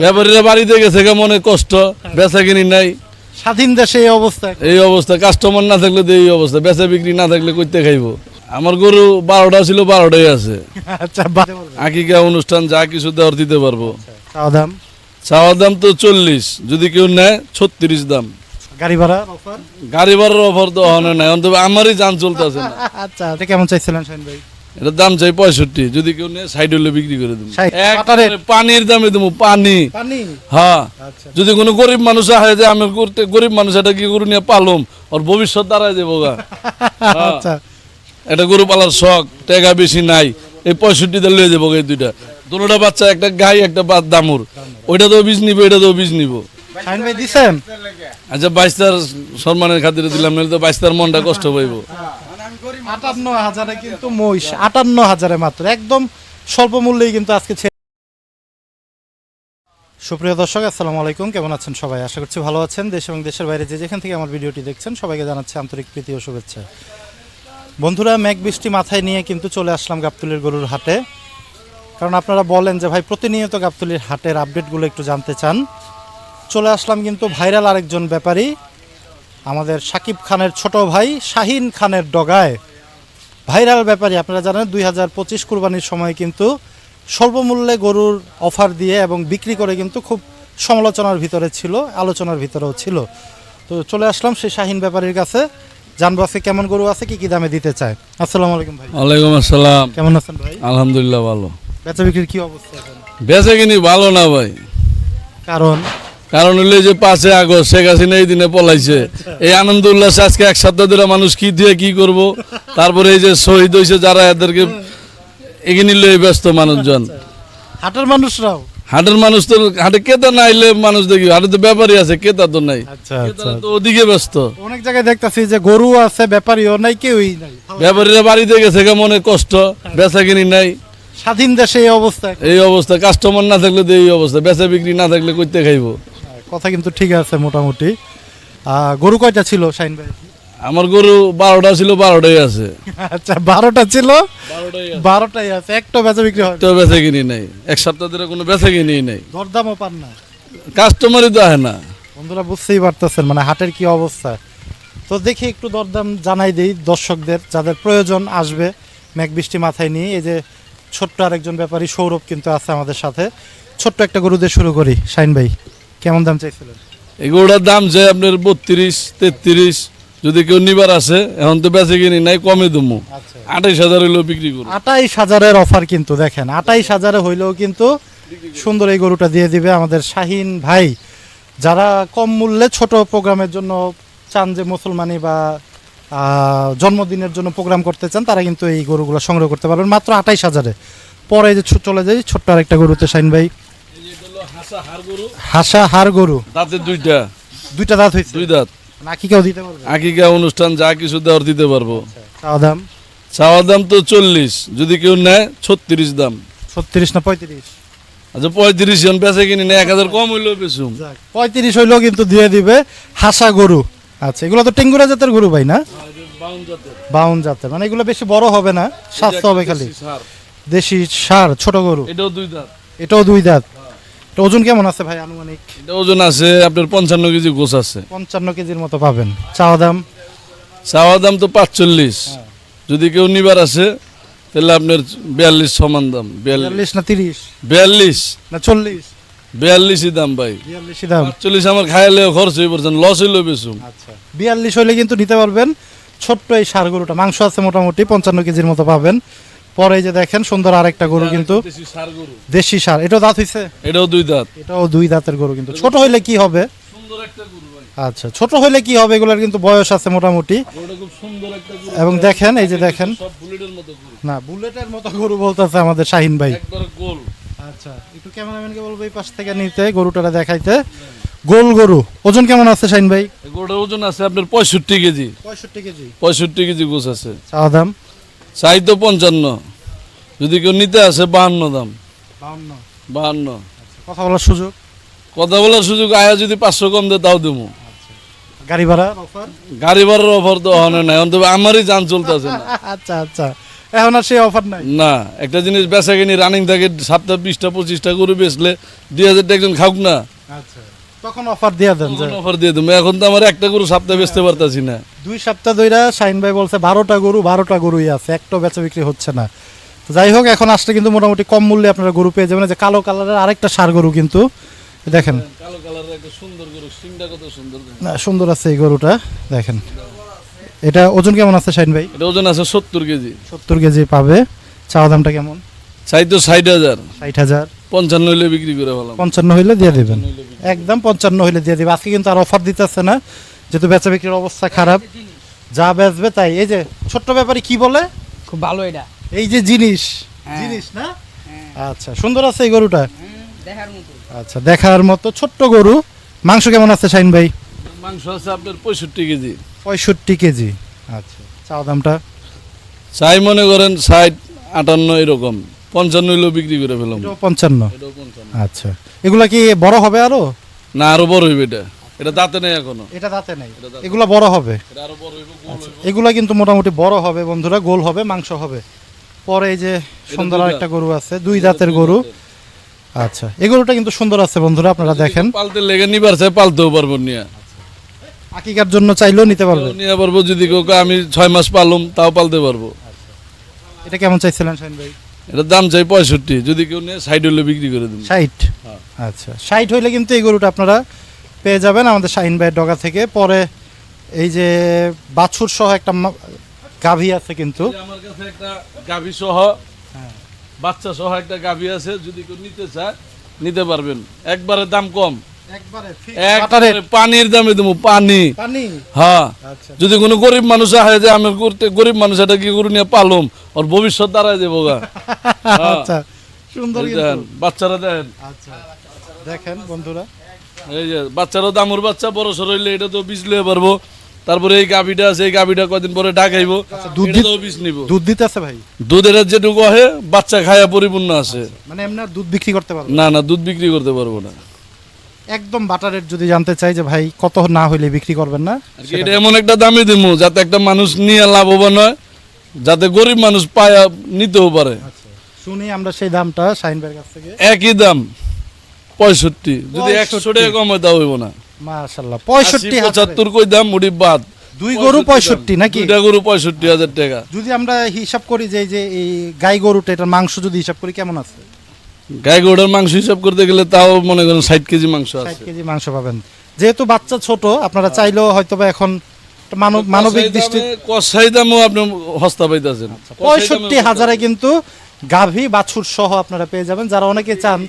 ব্যাপারীরা বাড়িতে গেছে কেমন কষ্ট বেচা কিনি নাই। স্বাধীন দেশে এই অবস্থা। এই অবস্থা কাস্টমার না থাকলে তো এই অবস্থা বেচা বিক্রি না থাকলে করতে খাইবো। আমার গরু বারোটা ছিল বারোটাই আছে। আচ্ছা আকিকা অনুষ্ঠান যা কিছু দেওয়ার দিতে পারব। চাওয়া দাম? চাওয়ার দাম তো চল্লিশ যদি কেউ নেয় ছত্রিশ দাম। গাড়ি ভাড়া অফার? গাড়ি ভাড়ার অফার তো হনে নাই অন্তত আমারই যান চলতেছে না। আচ্ছা কেমন চাইছিলেন শাহিন ভাই? এটা দাম চাই পঁয়ষট্টি। যদি কেউ নেয় সাইড হলে বিক্রি করে দেবো। 60 এক বাটারের? পানির দামে দেবো পানি। হ্যাঁ। আচ্ছা। যদি কোনো গরিব মানুষ আহে যে আমি করতে গরিব মানুষ এটা কি গরু নিয়ে পালম? ওর ভবিষ্যৎ দাঁড়ায় যাব গা। হ্যাঁ। আচ্ছা। এটা গরু পালার শখ টাকা বেশি নাই। এই পঁয়ষট্টিতে লয়ে যাব এই দুইটা। দুটা বাচ্চা একটা গাই একটা বাদ দামুর। ওইটা তো বীজ নিবো এটা তো বীজ নিবো। আচ্ছা বাইশটার সম্মানের খাতিরে দিলাম নাহলে তো বাইশটার মনটা কষ্ট পাইবো। আটান্ন হাজারে কিন্তু মহিষ, আটান্ন হাজারে মাত্র। একদম স্বল্প মূল্যেই কিন্তু আজকে সুপ্রিয় দর্শক, আসসালামু আলাইকুম। কেমন আছেন সবাই? আশা করছি ভালো আছেন। দেশ এবং দেশের বাইরে যে যেখান থেকে আমার ভিডিওটি দেখছেন, সবাইকে জানাচ্ছি আন্তরিক প্রীতি ও শুভেচ্ছা। বন্ধুরা, মেঘ বৃষ্টি মাথায় নিয়ে কিন্তু চলে আসলাম গাবতুলির গরুর হাটে। কারণ আপনারা বলেন যে, ভাই, প্রতিনিয়ত গাবতুলির হাটের আপডেটগুলো একটু জানতে চান। চলে আসলাম কিন্তু ভাইরাল আরেকজন ব্যাপারী, আমাদের সাকিব খানের ছোট ভাই শাহিন খানের ডগায়। ভাইরাল ব্যাপারী আপনারা জানেন দুই হাজার পঁচিশ কুরবানির সময় কিন্তু স্বল্প মূল্যে গরুর অফার দিয়ে এবং বিক্রি করে কিন্তু খুব সমালোচনার ভিতরে ছিল আলোচনার ভিতরেও ছিল। তো চলে আসলাম সেই শাহিন ব্যাপারীর কাছে। জানব আজকে কেমন গরু আছে কি কি দামে দিতে চায়। আসসালামু আলাইকুম ভাই। ওয়ালাইকুম আসসালাম। কেমন আছেন ভাই? আলহামদুলিল্লাহ ভালো। বেচা বিক্রির কি অবস্থা এখন? বেচে কিনি ভালো না ভাই। কারণ? কারণ হইলে যে পাঁচে আগস্ট শেখ হাসিনা এই দিনে পলাইছে। এই আনন্দ উল্লাস আজকে এক সপ্তাহ ধরে মানুষ কি দিয়ে কি করব? তারপরে এই যে শহীদ হয়েছে যারা এদেরকে এগিয়ে নিলে ব্যস্ত মানুষজন। হাটের মানুষরাও? হাটের মানুষ তো হাটে কেতা না আইলে মানুষ দেখি হাটে তো ব্যাপারই আছে কেতা তো নাই। আচ্ছা আচ্ছা তো ওদিকে ব্যস্ত। অনেক জায়গায় দেখতাছি যে গরু আছে ব্যাপারীও নাই কেউই নাই। ব্যাপারীরা বাড়িতে গেছে কেমন কষ্ট বেচা কিনি নাই। স্বাধীন দেশে এই অবস্থা। এই অবস্থা কাস্টমার না থাকলে তো এই অবস্থা বেচা বিক্রি না থাকলে করতে খাইবো। কথা কিন্তু ঠিক আছে মোটামুটি। গরু কয়টা ছিল শাইন ভাই? আমার গরু বারোটা ছিল বারোটাই আছে। আচ্ছা বারোটা ছিল? বারোটাই আছে। একটা বেচা বিক্রি হয়। তো বেচা কিনি নাই। এক সপ্তাহ ধরে কোনো বেচা কিনি নাই। দরদামও পান না। কাস্টমারই তো আহে না। বন্ধুরা বুঝতেই পারতেছেন মানে হাটের কি অবস্থা। তো দেখি একটু দরদাম জানাই দেই দর্শকদের যাদের প্রয়োজন আসবে মেঘ বৃষ্টি মাথায় নিয়ে। এই যে ছোট্ট আরেকজন ব্যাপারী সৌরভ কিন্তু আছে আমাদের সাথে। ছোট্ট একটা গরু দিয়ে শুরু করি শাইন ভাই। কেমন দাম চাইছিলেন? এই গরুটার দাম যে আপনার বত্রিশ তেত্রিশ যদি কেউ নিবার আসে এখন তো বেচে কিনি নাই কমে দমু। আচ্ছা। আঠাইশ হাজার হইলেও বিক্রি করব। আটাইশ হাজারের অফার কিন্তু দেখেন আটাইশ হাজারে হইলেও কিন্তু সুন্দর এই গরুটা দিয়ে দিবে আমাদের শাহিন ভাই। যারা কম মূল্যে ছোট প্রোগ্রামের জন্য চান যে মুসলমানি বা জন্মদিনের জন্য প্রোগ্রাম করতে চান তারা কিন্তু এই গরুগুলো সংগ্রহ করতে পারবেন। মাত্র আটাইশ হাজারে। পরে যে চলে যাই ছোট্ট আরেকটা গরুতে শাহিন ভাই। হাসা হার গরু। দাঁতে দুইটা। দুইটা দাঁত হয়েছে? দুই দাঁত। নাকি কেউ দিতে পারবে? আকিকা অনুষ্ঠান যা কিছু দেওয়ার দিতে পারব। চাওয়া দাম? চাওয়ার দাম তো চল্লিশ। যদি কেউ নেয় ছত্রিশ দাম। ছত্রিশ না পঁয়ত্রিশ? আচ্ছা পঁয়ত্রিশ জন বেচে কিনি না এক হাজার কম হইলেও বেচুম। পঁয়ত্রিশ হইলেও কিন্তু দিয়ে দিবে হাসা গরু। আচ্ছা এগুলো তো টেঙ্গুরা জাতের গরু ভাই না? বাউন জাতের। মানে এগুলো বেশি বড় হবে না স্বাস্থ্য হবে খালি। দেশি সার ছোট গরু। এটাও দুই দাঁত। এটাও দুই দাঁত। ওজন কেমন আছে ভাই আনুমানিক? এটা ওজন আছে আপনার পঞ্চান্ন কেজি গোছ আছে। পঞ্চান্ন কেজির মতো পাবেন। চাওয়া দাম? চাওয়ার দাম তো পাঁচচল্লিশ। যদি কেউ নিবার আসে তাহলে আপনার বিয়াল্লিশ সমান দাম বিয়াল্লিশ। না তিরিশ? বিয়াল্লিশ। না চল্লিশ? বিয়াল্লিশই দাম ভাই। বিয়াল্লিশই দাম। পাঁচচল্লিশ আমার খাইলেও খরচ হয়ে পড়ছেন লস হইলেও বেশুম আচ্ছা। বিয়াল্লিশ হইলে কিন্তু নিতে পারবেন ছোট্ট এই সার গরুটা মাংস আছে মোটামুটি পঞ্চান্ন কেজির মতো পাবেন। পরে যে দেখেন সুন্দর আরেকটা গরু কিন্তু। দেশি সার এটাও দাঁত হইছে? এটাও দুই দাঁত। এটাও দুই দাঁতের গরু কিন্তু। ছোট হইলে কি হবে? আচ্ছা ছোট হইলে কি হবে? এগুলোর কিন্তু বয়স আছে মোটামুটি। গরুটা এবং দেখেন এই যে দেখেন। সব বুলেটের মতো গরু। না বুলেটের মতো গরু বলতেছে আমাদের শাহিন ভাই। আচ্ছা একটু ক্যামেরাম্যানকে বলব এই পাশ থেকে নিতে গরুটারা দেখাইতে। গোল গরু। ওজন কেমন আছে শাহিন ভাই? গরুটার ওজন আছে আপনার পঁয়ষট্টি কেজি। পঁয়ষট্টি কেজি। পঁয়ষট্টি কেজি গোছ আছে। চাওয়া দাম? চাই তো পঞ্চান্ন। যদি কেউ নিতে আসে বাহান্ন দাম। বাহান্ন। কথা বলার সুযোগ? কথা বলার সুযোগ আয়া যদি পাঁচশো কম দেয় তাও দেবো গাড়ি ভাড়া অফার গাড়ি ভাড়ার অফার তো নাই। অন্তত আমারই যান চলতেছে না। আচ্ছা আচ্ছা। এখন আর সেই অফার নাই? না একটা জিনিস বেচা কিনি রানিং থাকে সাতটা বিশটা পঁচিশটা গরু বেচলে দুই হাজার টাকা একজন খাওক না। আচ্ছা। তখন অফার দিয়ে দেন অফার দিয়ে দেবো। এখন তো আমার একটা গরু সপ্তাহে বেচতে পারতাছি না। দুই সপ্তাহ ধইরা শাইন ভাই বলছে বারোটা গরু বারোটা গরুই আছে একটা বেচা বিক্রি হচ্ছে না। যাই হোক এখন আসলে কিন্তু মোটামুটি কম মূল্যে আপনারা গরু পেয়ে যাবেন। যে কালো কালারের আরেকটা সার গরু কিন্তু দেখেন। কালো কালারের একটা সুন্দর গরু সিংটা কত সুন্দর না, সুন্দর আছে এই গরুটা দেখেন। এটা ওজন কেমন আছে শাইন ভাই? এটা ওজন আছে সত্তর কেজি। সত্তর কেজি পাবে। চাওয়া দামটা কেমন? চাই তো ষাট হাজার। ষাট হাজার। পঞ্চান্ন হইলে বিক্রি করে ফেলাম। পঞ্চান্ন হইলে দিয়ে দেবেন। একদম পঞ্চান্ন হইলে দিয়ে দেবে আজকে কিন্তু আর অফার দিতেছে না। যেহেতু বেচা বিক্রির অবস্থা খারাপ। যা বেচবে তাই। এই যে ছোট্ট ব্যাপারে কি বলে? খুব ভালো এটা। এই যে জিনিস হ্যাঁ। জিনিস না? আচ্ছা সুন্দর আছে এই গরুটা? দেখার মতো। আচ্ছা দেখার মতো ছোট্ট গরু। মাংস কেমন আছে শাইন ভাই? মাংস আছে আপনার পঁয়ষট্টি কেজি। পঁয়ষট্টি কেজি। আচ্ছা চাওয়া দামটা? চাই মনে করেন ষাট আটান্ন এরকম। পঞ্চান্ন হইলেও বিক্রি করে ফেলাম। পঞ্চান্ন? আচ্ছা এগুলা কি বড় হবে আরও? না আরও বড় হইবে এটা। এটা দাঁতে নেই এখনও। এটা দাঁতে নেই। এগুলা বড় হবে? এটা আরও বড় হইবে গোল হইবে। এগুলা কিন্তু মোটামুটি বড় হবে বন্ধুরা গোল হবে মাংস হবে। পরে এই যে সুন্দর আরেকটা গরু আছে দুই দাঁতের গরু। আচ্ছা এই গরুটা কিন্তু সুন্দর আছে বন্ধুরা আপনারা দেখেন। পালতে লেগে নিবার চাই পালতেও পারব নিয়ে আকিকার জন্য চাইলেও নিতে পারবে। নিয়ে পারব যদি কেউ আমি ছয় মাস পালুম তাও পালতে পারব। এটা কেমন চাইছিলেন শাইন ভাই? এটা দাম চাই পঁয়ষট্টি যদি কেউ নিয়ে সাইড হইলে বিক্রি করে দিন ষাট? আচ্ছা ষাট হইলে কিন্তু এই গরুটা আপনারা পেয়ে যাবেন আমাদের শাহিন ভাইয়ের ডগা থেকে। পরে এই যে বাছুর সহ একটা গাভী আছে কিন্তু। আমার কাছে একটা গাভী সহ বাচ্চা সহ একটা গাভী আছে যদি কেউ নিতে চায় নিতে পারবেন। একবারে দাম কম। পানির দামে দেবো পানি। হ্যাঁ। আচ্ছা। যদি কোনো গরিব মানুষ আহে যে আমি করতে গরিব মানুষ এটা কি করে নিয়ে পালুম? ওর ভবিষ্যৎ দাঁড়ায় যাব গা। হ্যাঁ। আচ্ছা। সুন্দর বাচ্চারা দেন আচ্ছা। দেখেন বন্ধুরা। এই যে বাচ্চারও দামুর বাচ্চা বড় সর হইলে এটা তো বীজ লয়ে পারব। তারপরে এই গাভিটা আছে এই গাভিটা কয়দিন পরে ডাকাইবো আচ্ছা, দুধ দুধ দি- বীজ নিব। দুধ দিতে আছে ভাই? দুধের যেটুকু আহে বাচ্চা খায়া পরিপূর্ণ আছে। মানে এমনি দুধ বিক্রি করতে পারবে? না না দুধ বিক্রি করতে পারব না। একদম বাটার রেট যদি জানতে চাই যে ভাই কত না হইলে বিক্রি করবেন না এটা এমন একটা দামে দিব যাতে একটা মানুষ নিয়ে লাভবান হয় যাতে গরিব মানুষ পায়া নিতেও পারে। শুনি আমরা সেই দামটা শাহিন ভাইয়ের কাছ থেকে। একই দাম পঁয়ষট্টি। যদি একশো টাকা কম হয় তা হইব না। পঁয়ষট্টি হাজার। পঁচাত্তর কই দাম মুড়ি বাদ দুই গরু পঁয়ষট্টি দাম। নাকি? দুইটা গরু পঁয়ষট্টি হাজার টাকা। যদি আমরা হিসাব করি যে এই যে এই গাই গরুটা এটার মাংস যদি হিসাব করি কেমন আছে? গাই গরুর মাংস হিসাব করতে গেলে তাও মনে করেন ষাট কেজি মাংস আছে। কেজি মাংস পাবেন। যেহেতু বাচ্চা ছোট আপনারা চাইলেও হয়তো বা এখন মানব মানবিক দৃষ্টি কষাই দামও আপনি হস্তা পাইতেছেন। পঁয়ষট্টি হাজারে কিন্তু গাভী বাছুর সহ আপনারা পেয়ে যাবেন। যারা অনেকে চান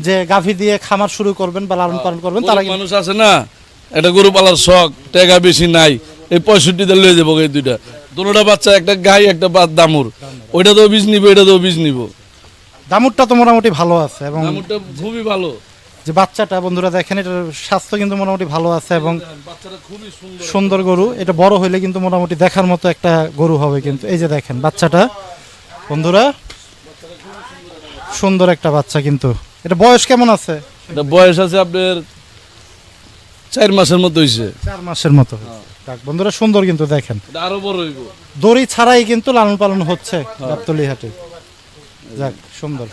যে গাভী দিয়ে খামার শুরু করবেন বা লালন পালন করবেন তারা মানুষ আছে না? একটা গরু পালার শখ টাকা বেশি নাই এই পঁয়ষট্টিতে লয়ে যাব এই দুইটা। দুটা বাচ্চা একটা গাই একটা বা- দামুর। ওইটা তো বীজ নিব এটা তো বীজ নিবো। দামুরটা তো মোটামুটি ভালো আছে এবং দামুরটা খুবই ভালো। যে বাচ্চাটা বন্ধুরা দেখেন এটার স্বাস্থ্য কিন্তু মোটামুটি ভালো আছে এবং সুন্দর গরু। এটা বড় হইলে কিন্তু মোটামুটি দেখার মতো একটা গরু হবে কিন্তু। এই যে দেখেন বাচ্চাটা বন্ধুরা সুন্দর একটা বাচ্চা কিন্তু। এটা বয়স কেমন আছে? এটা বয়স আছে আপনার চার মাসের মতো হয়েছে চার মাসের মতো যাক, বন্ধুরা সুন্দর কিন্তু দেখেন। আরও বড় হইব। দড়ি ছাড়াই কিন্তু লালন পালন হচ্ছে গাবতলি হাটে। যাক সুন্দর।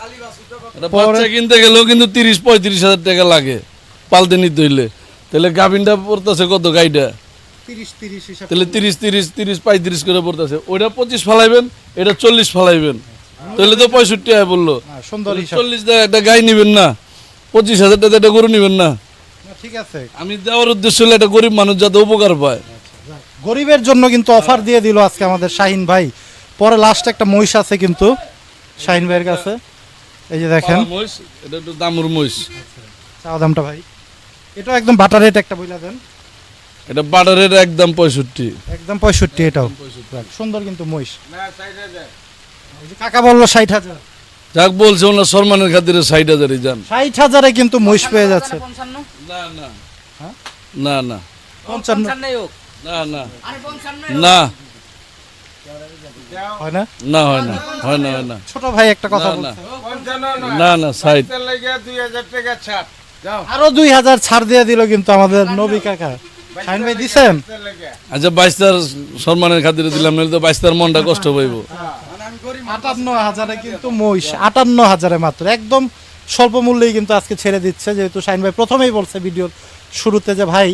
বাচ্চা কিনতে গেলেও কিন্তু তিরিশ পঁয়ত্রিশ হাজার টাকা লাগে পালতে নিতে হইলে। তাহলে গাভিনটা পড়তেছে কত গাইটা হিসাব তাহলে তিরিশ তিরিশ তিরিশ পঁয়ত্রিশ করে পড়তেছে। ওইটা পঁচিশ ফালাইবেন এটা চল্লিশ ফালাইবেন। তাহলে তো পঁয়ষট্টি আয় বলল। হ্যাঁ, সুন্দর চল্লিশ টাকা একটা গাই নিবেন না। পঁচিশ হাজার টাকা একটা গরু নিবেন না। না, ঠিক আছে। আমি দেওয়ার উদ্দেশ্য হলো একটা গরিব মানুষ যাতে উপকার পায়। গরিবের জন্য কিন্তু অফার দিয়ে দিল আজকে আমাদের শাহিন ভাই। পরে লাস্ট একটা মহিষ আছে কিন্তু শাহিন ভাইয়ের কাছে। এই যে দেখেন। মহিষ, এটা একটু দামুর মহিষ। চাওয়া দামটা ভাই। এটা একদম বাটার রেট একটা বইলা দেন। এটা বাটারের একদম পঁয়ষট্টি। একদম পঁয়ষট্টি এটাও। সুন্দর কিন্তু মহিষ। কাকা বলল ষাট হাজার। যাক বলছে ওনার সম্মানের খাতিরে ষাট হাজারই যান। ষাট হাজারে কিন্তু মহিষ পেয়ে যাচ্ছে। না না। হ্যাঁ? না না। পঞ্চান্ন। না না। না। হয় না? না হয় না। হয় না হয় না। ছোট ভাই একটা কথা না, না। না ষাট। আরও দুই হাজার ছাড় দিয়ে দিল কিন্তু আমাদের নবী কাকা। শাহিন ভাই দিছেন? আচ্ছা বাইশটার সম্মানের খাতিরে দিলাম নইলে তো বাইশটার মনটা কষ্ট পাইব। আটান্ন হাজারে কিন্তু মহিষ, আটান্ন হাজারে মাত্র। একদম স্বল্প মূল্যেই কিন্তু আজকে ছেড়ে দিচ্ছে, যেহেতু শাইন ভাই প্রথমেই বলছে ভিডিওর শুরুতে যে, ভাই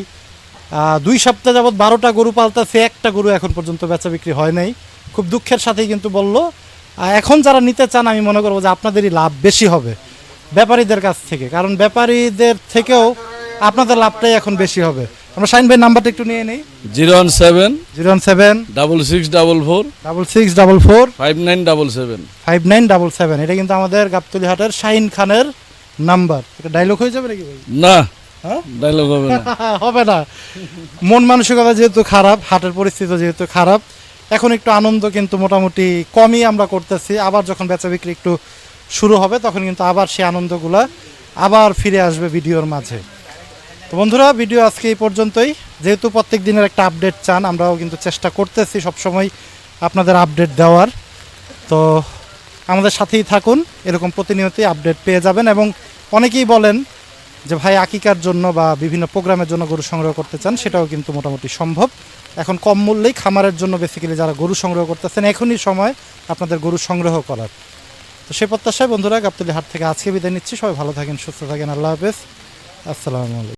দুই সপ্তাহ যাবত বারোটা গরু পালতাছে, একটা গরু এখন পর্যন্ত বেচা বিক্রি হয় নাই। খুব দুঃখের সাথেই কিন্তু বলল। এখন যারা নিতে চান, আমি মনে করব যে আপনাদেরই লাভ বেশি হবে ব্যাপারীদের কাছ থেকে। কারণ ব্যাপারীদের থেকেও আপনাদের লাভটাই এখন বেশি হবে। আমরা শাইন ভাই নাম্বারটা একটু নিয়ে নিই। Zero one seven zero one seven double six double four double six double four five nine double seven five nine double seven. এটা কিন্তু আমাদের গাবতলি হাটের শাহিন খানের নাম্বার। এটা ডায়লগ হয়ে যাবে নাকি ভাই? না। হ্যাঁ? ডায়লগ হবে না। হবে না। মন মানসিকতা যেহেতু খারাপ হাটের পরিস্থিতি যেহেতু খারাপ এখন একটু আনন্দ কিন্তু মোটামুটি কমই আমরা করতেছি। আবার যখন বেচা বিক্রি একটু শুরু হবে তখন কিন্তু আবার সেই আনন্দগুলা আবার ফিরে আসবে ভিডিওর মাঝে। তো বন্ধুরা, ভিডিও আজকে এই পর্যন্তই। যেহেতু প্রত্যেক দিনের একটা আপডেট চান, আমরাও কিন্তু চেষ্টা করতেছি সবসময় আপনাদের আপডেট দেওয়ার। তো আমাদের সাথেই থাকুন, এরকম প্রতিনিয়তই আপডেট পেয়ে যাবেন এবং অনেকেই বলেন যে, ভাই, আকিকার জন্য বা বিভিন্ন প্রোগ্রামের জন্য গরু সংগ্রহ করতে চান, সেটাও কিন্তু মোটামুটি সম্ভব। এখন কম মূল্যেই খামারের জন্য বেসিক্যালি যারা গরু সংগ্রহ করতেছেন, এখনই সময় আপনাদের গরু সংগ্রহ করার। তো সেই প্রত্যাশায় বন্ধুরা, গাবতলি হাট থেকে আজকে বিদায় নিচ্ছি। সবাই ভালো থাকেন, সুস্থ থাকেন। আল্লাহ হাফেজ। আসসালামু আলাইকুম।